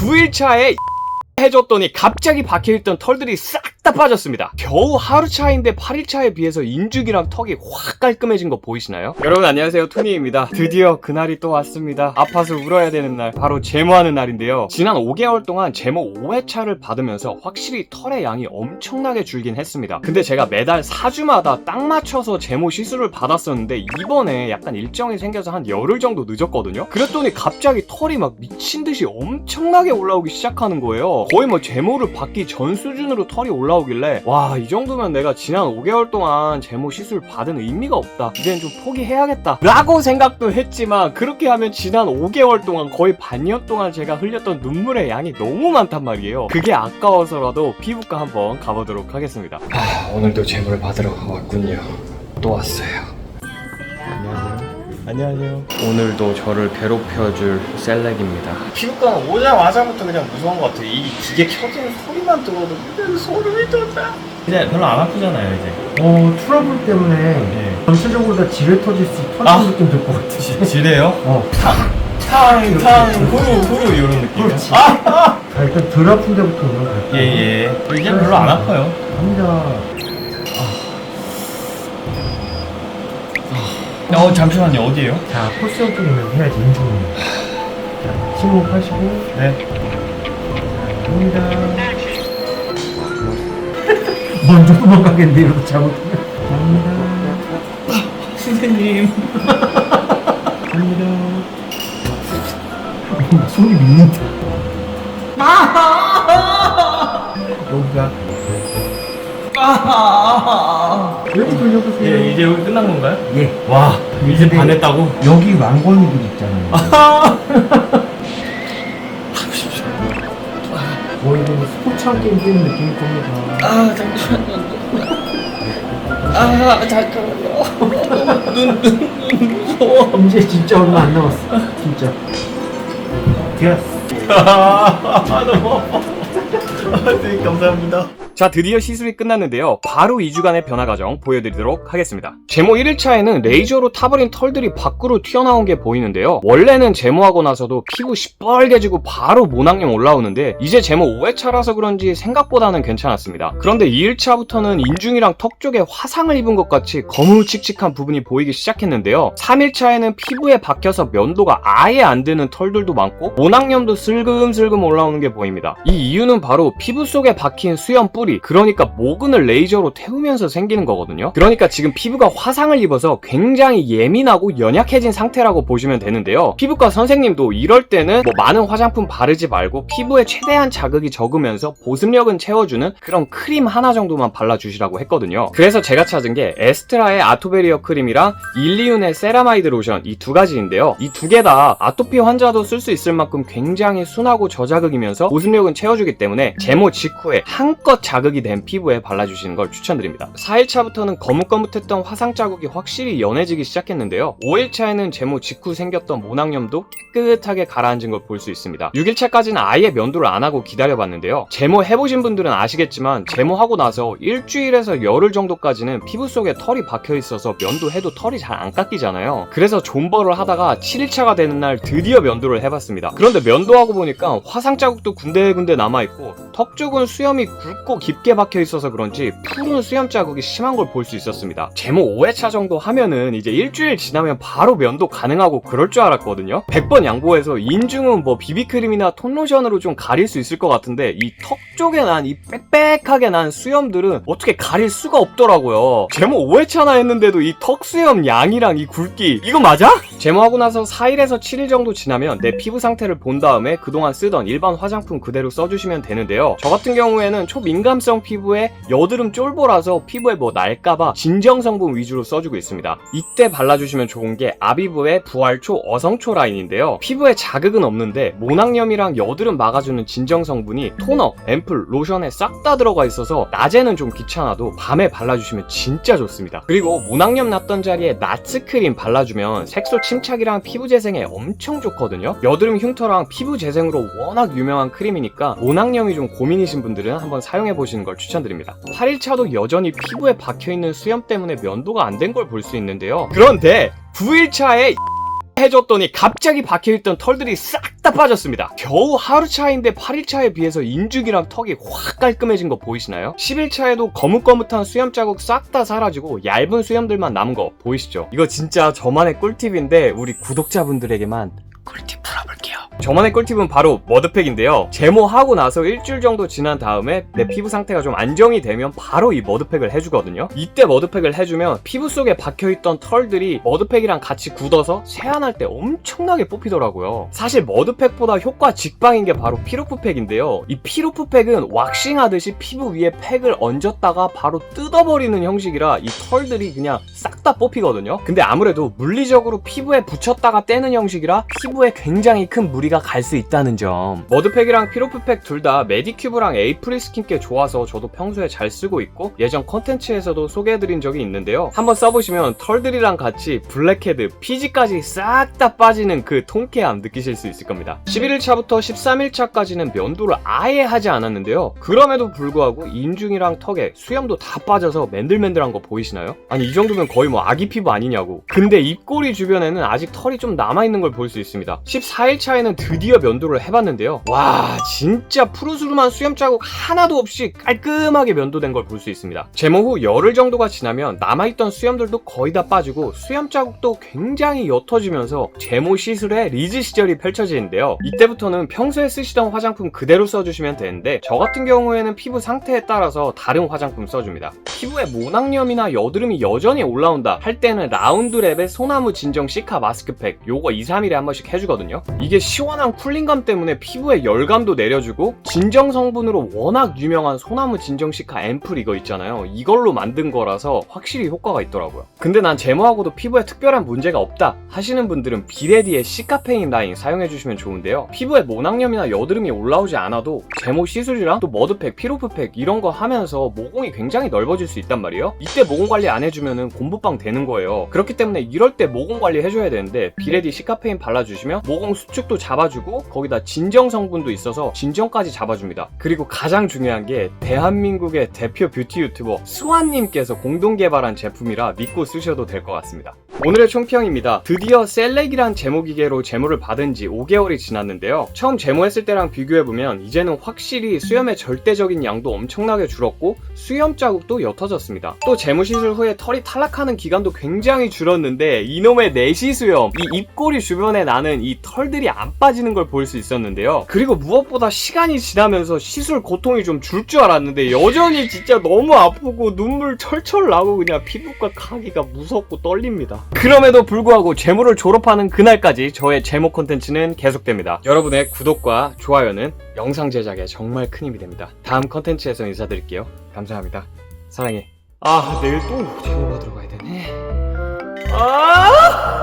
9일차에 해줬더니 갑자기 박혀있던 털들이 싹다 빠졌습니다. 겨우 하루 차인데 8일 차에 비해서 인중이랑 턱이 확 깔끔해진 거 보이시나요? 여러분 안녕하세요 토니입니다. 드디어 그날이 또 왔습니다. 아파서 울어야 되는 날 바로 제모하는 날인데요. 지난 5개월 동안 제모 5회차를 받으면서 확실히 털의 양이 엄청나게 줄긴 했습니다. 근데 제가 매달 4주마다 딱 맞춰서 제모 시술을 받았었는데 이번에 약간 일정이 생겨서 한 열흘 정도 늦었거든요. 그랬더니 갑자기 털이 막 미친 듯이 엄청나게 올라오기 시작하는 거예요. 거의 뭐 제모를 받기 전 수준으로 털이 올라 오길래 와 이 정도면 내가 지난 5개월 동안 제모 시술 받은 의미가 없다. 이젠 좀 포기해야겠다. 라고 생각도 했지만 그렇게 하면 지난 5개월 동안 거의 반년 동안 제가 흘렸던 눈물의 양이 너무 많단 말이에요. 그게 아까워서라도 피부과 한번 가보도록 하겠습니다. 아, 오늘도 제모를 받으러 왔군요. 또 왔어요. 안녕하세요. 오늘도 저를 괴롭혀줄 셀렉입니다. 피부과는 오자마자부터 그냥 무서운 것 같아요. 이 기계 켜지는 소리만 들어도 그냥 소름이 돋아. 이제 별로 안 아프잖아요 이제 어 트러블 때문에 네. 전체적으로 다 지뢰 터질 수 터지는 아. 느낌 들 것 같으시. 지래요? 어. 탕, 탕, 후루, 후루 이런 느낌이요? 그렇지. 아! 아, 일단 덜 아픈 데부터 오는 거야. 예, 예. 이제 별로 안 아파요. 남자 어, 잠시만요. 어디에요? 자 코스형 쪽이면 해야지 인중은. 자 침묵하시고 네. 갑니다. 먼저 도망가겠는데 이러고 잘못하면. 갑니다. 선생님. 갑니다. 손이 밀린다. 여기가 여기 돌려보세요. 예, 이제 여기 끝난 건가요? 예. 와, 이제 근데 반했다고? 여기 왕건이들 있잖아요. 거의 뭐 스포츠한 게임 뛰는 느낌일 겁니다. 아, 잠시만요. 아, 잠깐만요. 눈, 눈, 눈 무서워. 이제 진짜 얼마 안 남았어. 진짜. 됐어. 아, 너무 아파. 아, 네, 감사합니다. 자, 드디어 시술이 끝났는데요. 바로 2주간의 변화 과정 보여드리도록 하겠습니다. 제모 1일차에는 레이저로 타버린 털들이 밖으로 튀어나온 게 보이는데요. 원래는 제모하고 나서도 피부 시뻘개지고 바로 모낭염 올라오는데 이제 제모 5회차라서 그런지 생각보다는 괜찮았습니다. 그런데 2일차부터는 인중이랑 턱 쪽에 화상을 입은 것 같이 거무칙칙한 부분이 보이기 시작했는데요. 3일차에는 피부에 박혀서 면도가 아예 안 되는 털들도 많고 모낭염도 슬금슬금 올라오는 게 보입니다. 이 이유는 바로 피부 속에 박힌 수염 뿌리, 그러니까 모근을 레이저로 태우면서 생기는 거거든요. 그러니까 지금 피부가 화상을 입어서 굉장히 예민하고 연약해진 상태라고 보시면 되는데요. 피부과 선생님도 이럴 때는 뭐 많은 화장품 바르지 말고 피부에 최대한 자극이 적으면서 보습력은 채워주는 그런 크림 하나 정도만 발라주시라고 했거든요. 그래서 제가 찾은 게 에스트라의 아토베리어 크림이랑 일리윤의 세라마이드 로션 이 두 가지인데요. 이 두 개 다 아토피 환자도 쓸 수 있을 만큼 굉장히 순하고 저자극이면서 보습력은 채워주기 때문에 제모 직후에 한껏 자극 이 된 피부에 발라주시는 걸 추천드립니다. 4일차부터는 거뭇거뭇했던 화상 자국이 확실히 연해지기 시작했는데요. 5일차에는 제모 직후 생겼던 모낭염도 깨끗하게 가라앉은 걸 볼 수 있습니다. 6일차까지는 아예 면도를 안 하고 기다려봤는데요. 제모 해보신 분들은 아시겠지만 제모하고 나서 일주일에서 열흘 정도까지는 피부 속에 털이 박혀 있어서 면도해도 털이 잘 안 깎이잖아요. 그래서 존버를 하다가 7일차가 되는 날 드디어 면도를 해봤습니다. 그런데 면도하고 보니까 화상 자국도 군데군데 남아있고 턱 쪽은 수염이 굵고 깊게 박혀 있어서 그런지 푸른 수염 자국이 심한 걸 볼 수 있었습니다. 제모 5회차 정도 하면은 이제 일주일 지나면 바로 면도 가능하고 그럴 줄 알았거든요. 100번 양보해서 인중은 뭐 비비크림이나 톤로션으로 좀 가릴 수 있을 것 같은데 이 턱 쪽에 난 이 빽빽하게 난 수염들은 어떻게 가릴 수가 없더라고요. 제모 5회차나 했는데도 이 턱 수염 양이랑 이 굵기 이거 맞아? 제모하고 나서 4일에서 7일 정도 지나면 내 피부 상태를 본 다음에 그동안 쓰던 일반 화장품 그대로 써주시면 되는데요. 저 같은 경우에는 초 민감성 피부에 여드름 쫄보라서 피부에 뭐 날까봐 진정 성분 위주로 써주고 있습니다. 이때 발라주시면 좋은 게 아비브의 부활초 어성초 라인인데요. 피부에 자극은 없는데 모낭염이랑 여드름 막아주는 진정 성분이 토너, 앰플, 로션에 싹 다 들어가 있어서 낮에는 좀 귀찮아도 밤에 발라주시면 진짜 좋습니다. 그리고 모낭염 났던 자리에 나츠 크림 발라주면 색소 침착이랑 피부 재생에 엄청 좋거든요. 여드름 흉터랑 피부 재생으로 워낙 유명한 크림이니까 모낭염이 좀 고민이신 분들은 한번 사용해 보 시는 걸 추천드립니다. 8일차도 여전히 피부에 박혀 있는 수염 때문에 면도가 안 된 걸 볼 수 있는데요. 그런데 9일차에 해줬더니 갑자기 박혀있던 털들이 싹 다 빠졌습니다. 겨우 하루 차인데 8일차에 비해서 인중이랑 턱이 확 깔끔해진 거 보이시나요? 10일차에도 거뭇거뭇한 수염 자국 싹 다 사라지고 얇은 수염들만 남은 거 보이시죠? 이거 진짜 저만의 꿀팁인데 우리 구독자분들에게만 꿀팁 풀어볼게요. 저만의 꿀팁은 바로 머드팩인데요. 제모하고 나서 일주일 정도 지난 다음에 내 피부 상태가 좀 안정이 되면 바로 이 머드팩을 해주거든요. 이때 머드팩을 해주면 피부 속에 박혀있던 털들이 머드팩이랑 같이 굳어서 세안할 때 엄청나게 뽑히더라고요. 사실 머드팩보다 효과 직방인 게 바로 피로프팩인데요. 이 피로프팩은 왁싱하듯이 피부 위에 팩을 얹었다가 바로 뜯어버리는 형식이라 이 털들이 그냥 싹 다 뽑히거든요. 근데 아무래도 물리적으로 피부에 붙였다가 떼는 형식이라 피부에 굉장히 큰 무리 가 갈 수 있다는 점. 머드팩이랑 피로프팩 둘 다 메디큐브랑 에이프릴 스킨께 좋아서 저도 평소에 잘 쓰고 있고 예전 컨텐츠에서도 소개해드린 적이 있는데요. 한번 써보시면 털들이랑 같이 블랙헤드, 피지까지 싹 다 빠지는 그 통쾌함 느끼실 수 있을 겁니다. 11일차부터 13일차까지는 면도를 아예 하지 않았는데요. 그럼에도 불구하고 인중이랑 턱에 수염도 다 빠져서 맨들맨들한 거 보이시나요? 아니 이 정도면 거의 뭐 아기 피부 아니냐고. 근데 입꼬리 주변에는 아직 털이 좀 남아있는 걸 볼 수 있습니다. 14일차에는 드디어 면도를 해봤는데요. 와 진짜 푸르스름한 수염 자국 하나도 없이 깔끔하게 면도된 걸 볼 수 있습니다. 제모 후 열흘 정도가 지나면 남아있던 수염들도 거의 다 빠지고 수염 자국도 굉장히 옅어지면서 제모 시술의 리즈 시절이 펼쳐지는데요. 이때부터는 평소에 쓰시던 화장품 그대로 써주시면 되는데 저 같은 경우에는 피부 상태에 따라서 다른 화장품 써줍니다. 피부에 모낭염이나 여드름이 여전히 올라온다 할 때는 라운드랩의 소나무 진정 시카 마스크팩 요거 2, 3일에 한 번씩 해주거든요. 이게 시원 한 쿨링감 때문에 피부에 열감도 내려주고 진정 성분으로 워낙 유명한 소나무 진정 시카 앰플 이거 있잖아요. 이걸로 만든 거라서 확실히 효과가 있더라고요. 근데 난 제모하고도 피부에 특별한 문제가 없다 하시는 분들은 비레디의 시카페인 라인 사용해주시면 좋은데요. 피부에 모낭염이나 여드름이 올라오지 않아도 제모 시술이랑 또 머드팩, 피로프팩 이런 거 하면서 모공이 굉장히 넓어질 수 있단 말이에요. 이때 모공 관리 안 해주면은 곰부빵 되는 거예요. 그렇기 때문에 이럴 때 모공 관리 해줘야 되는데 비레디 시카페인 발라주시면 모공 수축도 잡아 주고 거기다 진정 성분도 있어서 진정까지 잡아줍니다. 그리고 가장 중요한 게 대한민국의 대표 뷰티 유튜버 스완님께서 공동 개발한 제품이라 믿고 쓰셔도 될 것 같습니다. 오늘의 총평입니다. 드디어 셀렉이란 제모 기계로 제모를 받은 지 5개월이 지났는데요. 처음 제모했을 때랑 비교해보면 이제는 확실히 수염의 절대적인 양도 엄청나게 줄었고 수염 자국도 옅어졌습니다. 또 제모 시술 후에 털이 탈락하는 기간도 굉장히 줄었는데 이놈의 내시 수염, 이 입꼬리 주변에 나는 이 털들이 안 빠지는 걸 볼 수 있었는데요. 그리고 무엇보다 시간이 지나면서 시술 고통이 좀 줄줄 알았는데 여전히 진짜 너무 아프고 눈물 철철 나고 그냥 피부과 가기가 무섭고 떨립니다. 그럼에도 불구하고 제모를 졸업하는 그날까지 저의 제모 콘텐츠는 계속됩니다. 여러분의 구독과 좋아요는 영상 제작에 정말 큰 힘이 됩니다. 다음 콘텐츠에서 인사드릴게요. 감사합니다. 사랑해. 아, 내일 또 제모 받으러 가야 되네. 아!